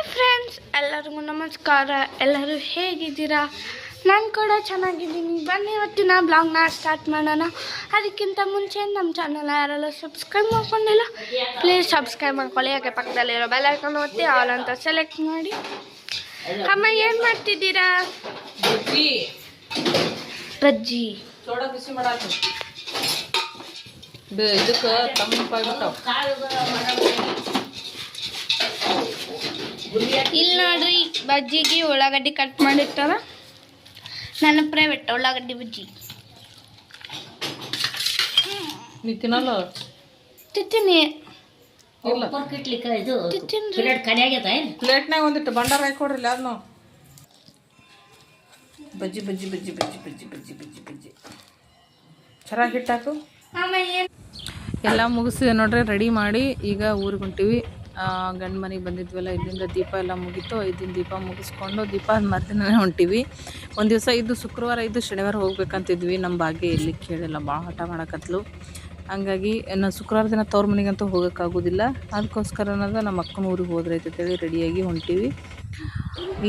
Hi friends ಎಲ್ಲರಿಗೂ ನಮಸ್ಕಾರ. ಎಲ್ಲರೂ ಹೇಗಿದ್ದೀರಾ? ನಾನು ಕೂಡ ಚೆನ್ನಾಗಿದ್ದೀನಿ. ಬನ್ನಿ ಇವತ್ತಿನ ಬ್ಲಾಗ್ನ ಸ್ಟಾರ್ಟ್ ಮಾಡೋಣ. ಅದಕ್ಕಿಂತ ಮುಂಚೆ ನಮ್ಮ ಚಾನಲ್ ಯಾರೆಲ್ಲ ಸಬ್ಸ್ಕ್ರೈಬ್ ಮಾಡ್ಕೊಂಡಿಲ್ಲ ಪ್ಲೀಸ್ ಸಬ್ಸ್ಕ್ರೈಬ್ ಮಾಡ್ಕೊಳ್ಳಿ. ಯಾಕೆ ಪಕ್ಕದಲ್ಲಿರೋ ಬೆಲ್ ಐಕಾನ್ ಒತ್ತಿ ಆಲ್ ಅಂತ ಸೆಲೆಕ್ಟ್ ಮಾಡಿ. ಅಮ್ಮ ಏನು ಮಾಡ್ತಿದ್ದೀರಾ? ಬಜ್ಜಿ ಇದಕ್ಕೆ ಇಲ್ಲಿ ನೋಡ್ರಿ ಬಜ್ಜಿಗೆ ಉಳ್ಳಾಗಡ್ಡಿ ಕಟ್ ಮಾಡಿರ್ತಾರ. ನನ್ನ ಪ್ರೈವೇಟ್ ಉಳ್ಳಾಗಡ್ಡಿ ಬಜ್ಜಿ. ನೀ ತಿನ್ನಲ್ಲ? ತಿಂತೀನಿ. ಇಲ್ಲ. ಇದು ಪ್ಲೇಟ್ನಾಗ ಒಂದಿಟ್ಟು ಬಂಡಾರ ಹಾಕೊಡ್ರಿ ಅದನ್ನು ಬಜ್ಜಿ ಬಜ್ಜಿ ಬಜ್ಜಿ ಬಜ್ಜಿ ಬಜ್ಜಿ ಬಜ್ಜಿ ಬಜ್ಜಿ ಬಜ್ಜಿ. ಚೆನ್ನಾಗಿ ಹಿಟ್ಟಾಕು ಅಮ್ಮ ಎಲ್ಲ ಮುಗಿಸಿದೆ ನೋಡ್ರಿ ರೆಡಿ ಮಾಡಿ ಈಗ ಊರಿಗೆ ಹೊಂಟಿವಿ. ಗಂಡು ಮನೆಗೆ ಬಂದಿದ್ವಲ್ಲ ಇಲ್ಲಿಂದ ದೀಪ ಎಲ್ಲ ಮುಗೀತು. ಐದಿನ ದೀಪ ಮುಗಿಸ್ಕೊಂಡು ದೀಪ ಮರ್ದಿನೇ ಹೊಂಟಿವಿ. ಒಂದು ದಿವಸ ಇದು ಶುಕ್ರವಾರ, ಇದು ಶನಿವಾರ ಹೋಗ್ಬೇಕಂತಿದ್ವಿ. ನಮ್ಮ ಭಾಗ್ಯ ಇಲ್ಲಿ ಕೇಳಿಲ್ಲ ಭಾಳ ಹಠ ಮಾಡಕತ್ಲು. ಹಂಗಾಗಿ ನಾನು ಶುಕ್ರವಾರ ದಿನ ತವ್ರ ಮನೆಗಂತೂ ಹೋಗೋಕ್ಕಾಗೋದಿಲ್ಲ. ಅದಕ್ಕೋಸ್ಕರ ಅನ್ನೋದು ನಮ್ಮ ಅಕ್ಕನ ಊರಿಗೆ ಹೋದ್ರೆ ಅಂತೇಳಿ ರೆಡಿಯಾಗಿ ಹೊಂಟೀವಿ.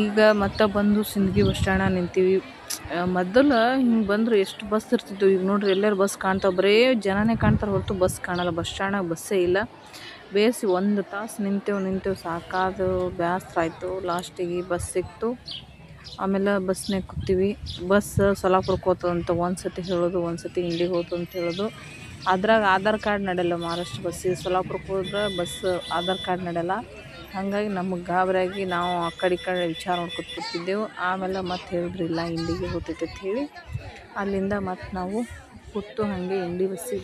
ಈಗ ಮತ್ತೆ ಬಂದು ಸಿಂದಗಿ ಬಸ್ ಸ್ಟ್ಯಾಂಡ ನಿಂತೀವಿ. ಮೊದಲು ಹಿಂಗೆ ಬಂದರೆ ಎಷ್ಟು ಬಸ್ ಇರ್ತಿದ್ವು. ಈಗ ನೋಡ್ರಿ ಎಲ್ಲರೂ ಬಸ್ ಕಾಣ್ತಾವೆ. ಬರೇ ಜನನೇ ಕಾಣ್ತಾರೆ ಹೊರತು ಬಸ್ ಕಾಣಲ್ಲ. ಬಸ್ ಸ್ಟ್ಯಾಂಡಾಗ ಬಸ್ಸೇ ಇಲ್ಲ. ಬೇಸಿ ಒಂದು ತಾಸು ನಿಂತೆವು ನಿಂತೆವು. ಸಾಕಾದು ಬೇಸರ ಆಯಿತು. ಲಾಸ್ಟಿಗೆ ಬಸ್ ಸಿಕ್ತು. ಆಮೇಲೆ ಬಸ್ನಾಗ ಕೂತೀವಿ. ಬಸ್ ಸೊಲಾಪುರಕ್ಕೆ ಹೋತದಂತ ಒಂದು ಸತಿ ಹೇಳೋದು ಒಂದು ಸತಿ ಇಂಡಿಗೆ ಹೋಗ್ತದೆ ಅಂತ ಹೇಳೋದು. ಅದ್ರಾಗ ಆಧಾರ್ ಕಾರ್ಡ್ ನಡೆಯಲ್ಲ ಮಹಾರಾಷ್ಟ್ರ ಬಸ್ಸಿಗೆ ಸೊಲಾಪುರಕ್ಕೆ ಹೋದ್ರೆ ಬಸ್ ಆಧಾರ್ ಕಾರ್ಡ್ ನಡೆಯಲ್ಲ ಹಾಗಾಗಿ ನಮಗೆ ಗಾಬರಿಯಾಗಿ ನಾವು ಆ ಕಡೆ ಈ ಕಡೆ ವಿಚಾರ ಕೂತಿದ್ದೆವು. ಆಮೇಲೆ ಮತ್ತೆ ಹೇಳಿದ್ರು, ಇಲ್ಲ, ಇಂಡಿಗೆ ಹೋಗ್ತೈತೆ ಅಂತ ಹೇಳಿ. ಅಲ್ಲಿಂದ ಮತ್ತೆ ನಾವು ಕೂತು ಹಾಗೆ ಇಂಡಿ ಬಸ್ಸಿಗೆ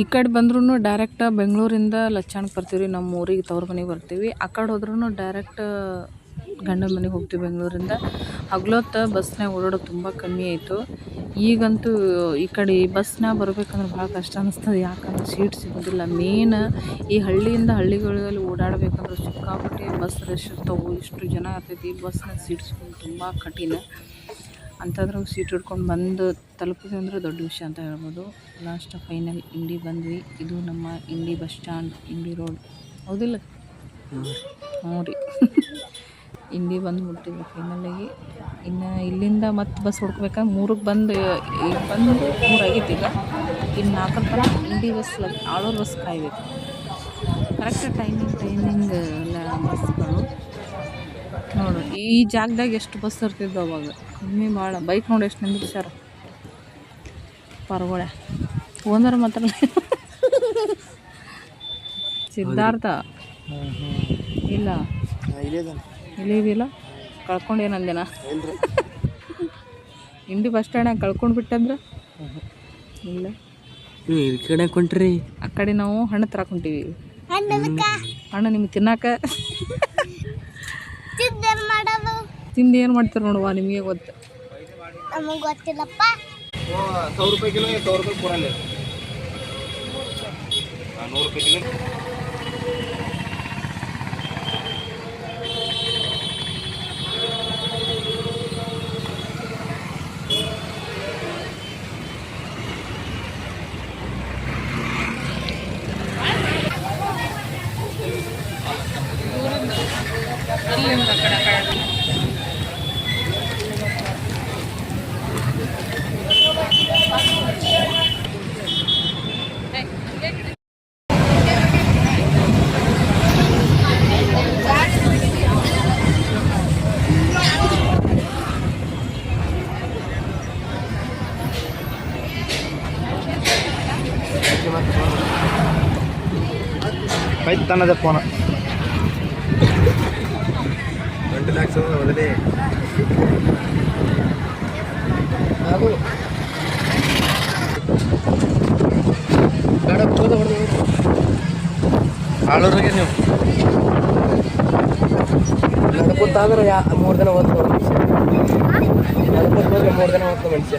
ಈ ಕಡೆ ಬಂದ್ರೂ ಡೈರೆಕ್ಟ್ ಬೆಂಗಳೂರಿಂದ ಲಚ್ಚಾಣಕ್ಕೆ ಬರ್ತೀವಿ ನಮ್ಮ ಊರಿಗೆ ತವ್ರ ಮನೆಗೆ ಬರ್ತೀವಿ. ಆ ಕಡೆ ಹೋದ್ರೂ ಡೈರೆಕ್ಟ್ ಗಂಡನ ಮನೆಗೆ ಹೋಗ್ತೀವಿ ಬೆಂಗಳೂರಿಂದ. ಹಗ್ಲೊತ್ತು ಬಸ್ನಾಗ ಓಡಾಡೋದು ತುಂಬ ಕಮ್ಮಿ ಆಯಿತು. ಈಗಂತೂ ಈ ಕಡೆ ಬಸ್ನಾಗ ಬರಬೇಕಂದ್ರೆ ಭಾಳ ಕಷ್ಟ ಅನ್ನಿಸ್ತದೆ ಯಾಕಂದ್ರೆ ಸೀಟ್ ಸಿಗೋದಿಲ್ಲ. ಮೇನ್ ಈ ಹಳ್ಳಿಯಿಂದ ಹಳ್ಳಿಗಳಲ್ಲಿ ಓಡಾಡಬೇಕಂದ್ರೆ ಸಿಕ್ಕಾಪಟ್ಟೆ ಬಸ್ ರಶ್ ಇರ್ತಾವೆ. ಇಷ್ಟು ಜನ ಇರ್ತೈತಿ. ಬಸ್ನಾಗ ಸೀಟ್ ಸಿಗೋದು ತುಂಬ ಕಠಿಣ. ಅಂಥದ್ರಾಗ ಸೀಟ್ ಹಿಡ್ಕೊಂಡು ಬಂದು ತಲುಪಿದ್ವಿ ಅಂದರೆ ದೊಡ್ಡ ವಿಷಯ ಅಂತ ಹೇಳ್ಬೋದು. ಲಾಸ್ಟ್ ಫೈನಲ್ ಇಂಡಿ ಬಂದ್ವಿ. ಇದು ನಮ್ಮ Indi bus stand, Indi road. ಹೌದಿಲ್ಲ? ಹ್ಞೂ ರೀ ಇಂಡಿ ಬಂದು ಮುಟ್ಟಿದ್ವಿ ಫೈನಲಾಗಿ ಇನ್ನು ಇಲ್ಲಿಂದ ಮತ್ತೆ ಬಸ್ ಹುಡ್ಕಬೇಕಾದ್ರೆ ಮೂರಕ್ಕೆ ಬಂದು ಬಂದು ಮೂರಾಗಿತ್ತು ಈಗ. ಇನ್ನು ನಾಲ್ಕರ ಪರ ಇಂಡಿ ಬಸ್, ಆಳೂರು ಬಸ್ ಕಾಯ್ಬೇಕು. ಕರೆಕ್ಟ್ ಟೈಮಿಂಗ್ ಟೈಮಿಂಗ್ ಎಲ್ಲ ಬಸ್ಗಳು ನೋಡು ಈ ಜಾಗದಾಗ ಎಷ್ಟು ಬಸ್ ಇರ್ತಿದ್ವು ಅವಾಗ? ಕಮ್ಮಿ ಭಾಳ ಬೈಕ್ ನೋಡಿ ಎಷ್ಟು ನಿಂದಿರ್ಸ್ಯಾರ ಪರ್ಗೊಳೆ ಓನರ್ ಮಾತ್ರ ಸಿದ್ಧಾರ್ಥ. ಇಲ್ಲ. ಇಲ್ಲಿ ಇದೆಯಲ್ಲ? ಕಳ್ಕೊಂಡು ಏನಂದೇನ ಇಂಡಿ ಬಸ್ ಸ್ಟ್ಯಾಂಡಾಗ ಕಳ್ಕೊಂಡು ಬಿಟ್ಟಂದ್ರೆ? ಇಲ್ಲ. ಈ ಕಡೆ ಕೊಂಟ್ರಿ. ಆ ಕಡೆ ನಾವು ಹಣ್ಣು ತರಾಕೊಂತೀವಿ ಹಣ್ಣು ನಿಮ್ಗೆ ತಿನ್ನಾಕ. ತಿಂದೇನು ಮಾಡೋದು? ತಿಂದು ಏನು ಮಾಡ್ತೀರ ನೋಡುವ ನಿಮಗೆ ಗೊತ್ತು. ನಮಗೆ ಗೊತ್ತಿಲ್ಲಪ್ಪ. ಸಾವಿರ ರೂಪಾಯಿ ಕಿಲೋ ಸಾವಿರ ರೂಪಾಯಿ ಕೊಡಲ್ಲ. ನೂರು ರೂಪಾಯಿ ಕಿಲೋ. பைத் தன்னதை போனேன் ரெண்டு லேக்ஸ் வருது ಆಳೂರಿಗೆ ನೀವು ನಡ್ಕೊತಾದ್ರೆ ಯಾ ಮೂರು ದಿನ ಒಂದು ಮನುಷ್ಯ ನಡ್ಕೊತ ಹೋದ್ರೆ ಮೂರು ದಿನ ಒಂದು ಮನುಷ್ಯ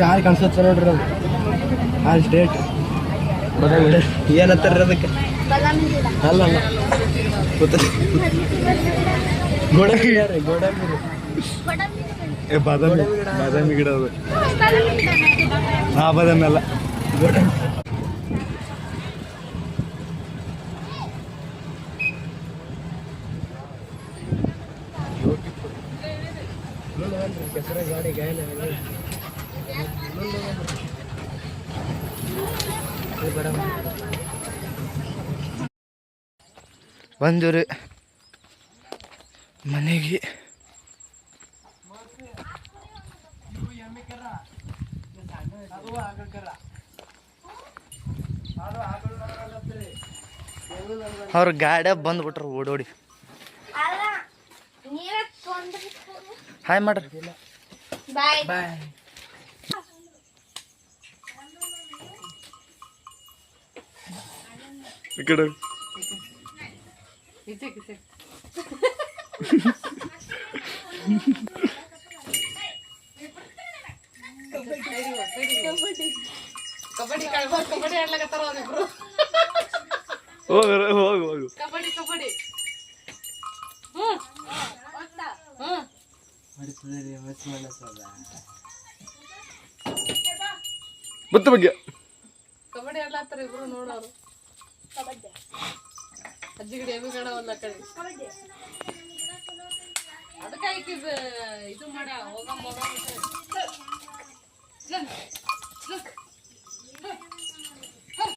ಹಾಲು ಕಾಣಿಸುತ್ತೆ ನೋಡ್ರಿ ಅದು ಹಾಲು ಸ್ಟೇಟ್ ಏನತ್ತಾರ ಅದಕ್ಕೆ ಅಲ್ಲ ಅಲ್ಲ. ಗೋಡಂಬಿ ರೀ ಗೋಡಂಬಿ. ರೀ ಬಾದಾಮಿ. ಬಾದಾಮಿ ಗಿಡ ಅದು. ಆ ಬಾದಾಮಿ ಅಲ್ಲ. ಕೆಸರ ಗಾಡಿ ಗಾಯನ ಬಂದಿವ್ರಿ. ಮನೆಗೆ. ಅವ್ರ ಗಾಡಿ ಬಂದ್ಬಿಟ್ರು ಓಡೋಡಿ. ಹಾಯ್ ಮಾಡ್ರಿ. ಬಾಯ್ ಬಾಯ್ ಈ ಕಡೆ ಕಬಡ್ಡಿ ಕಳ್ಬ ಕಬಡ್ಡಿ ಆಡ್ಲಕತ್ತಾರ ಅವ್ರಿಬ್ರು ಹೋಗ ಹೋಗು ಹೋಗು ಕಬಡ್ಡಿ ಕಬಡ್ಡಿ ಮತ್ತೆ ಬಗ್ಗೆ. ಕಬಡ್ಡಿ ಆಡ್ಲತ್ತಾರ ಇಬ್ರು ನೋಡೋರು. ಅಜ್ಜಿಗಡಿ ಎಮ್ಮಿ ಗಣ ಒಂದ್ ಕಡೆ ಅದಕ್ಕೆ ಆಕಿದ್ ಇದು ಮಾಡ ಹೋಗಮ್ಮ ಹೋಗಮ್ಮ.